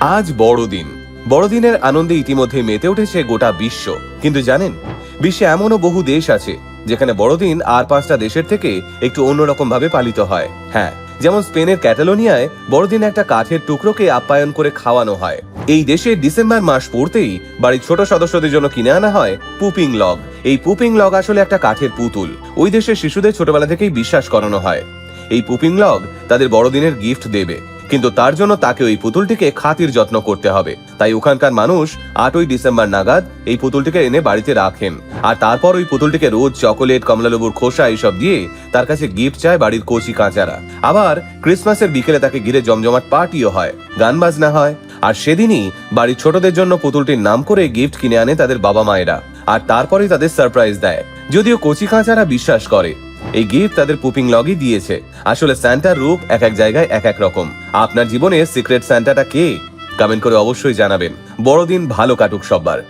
আজ বড়দিন। বড়দিনের আনন্দে ইতিমধ্যে মেতে উঠেছে গোটা বিশ্ব। কিন্তু জানেন, বিশ্বে এমনও বহু দেশ আছে, যেখানে বড়দিন আর পাঁচটা দেশের থেকে একটু অন্যরকম ভাবে পালিত হয়। হ্যাঁ যেমন স্পেনের ক্যাটালোনিয়ায় বড়দিন একটা কাঠের টুকরোকে আপ্যায়ন করে খাওয়ানো হয়। এই দেশে ডিসেম্বর মাস পড়তেই বাড়ির ছোট সদস্যদের জন্য কিনে আনা হয় পুপিং লগ। এই পুপিং লগ আসলে একটা কাঠের পুতুল। ওই দেশের শিশুদের ছোটবেলা থেকেই বিশ্বাস করানো হয়। এই পুপিং লগ তাদের বড়দিনের গিফট দেবে। কিন্তু তার জন্য তাকে ওই পুতুলটিকে খাতির যত্ন করতে হবে। তাই ওখানকার মানুষ আটই ডিসেম্বর নাগাদ এই পুতুলটিকে এনে বাড়িতে রাখেন। আর তারপর ওই পুতুলটিকে রোজ চকোলেট, কমলালেবুর খোসা এইসব দিয়ে তার কাছে গিফট চায় বাড়ির কচি কাঁচারা। আবার ক্রিসমাসের বিকেলে তাকে ঘিরে জমজমাট পার্টিও হয়, গান বাজনা হয়। আর সেদিনই বাড়ির ছোটদের জন্য পুতুলটির নাম করে গিফট কিনে আনে তাদের বাবা মায়েরা আর তারপরেই তাদের সারপ্রাইজ দেয়। যদিও কচি কাঁচারা বিশ্বাস করে এই গিফট তাদের পুপিং লগই দিয়েছে। আসলে স্যান্টার রূপ এক এক জায়গায় এক এক রকম। আপনার জীবনে সিক্রেট স্যান্টাটা কে? কমেন্ট করে অবশ্যই জানাবেন। বড়দিন ভালো কাটুক সব্বার।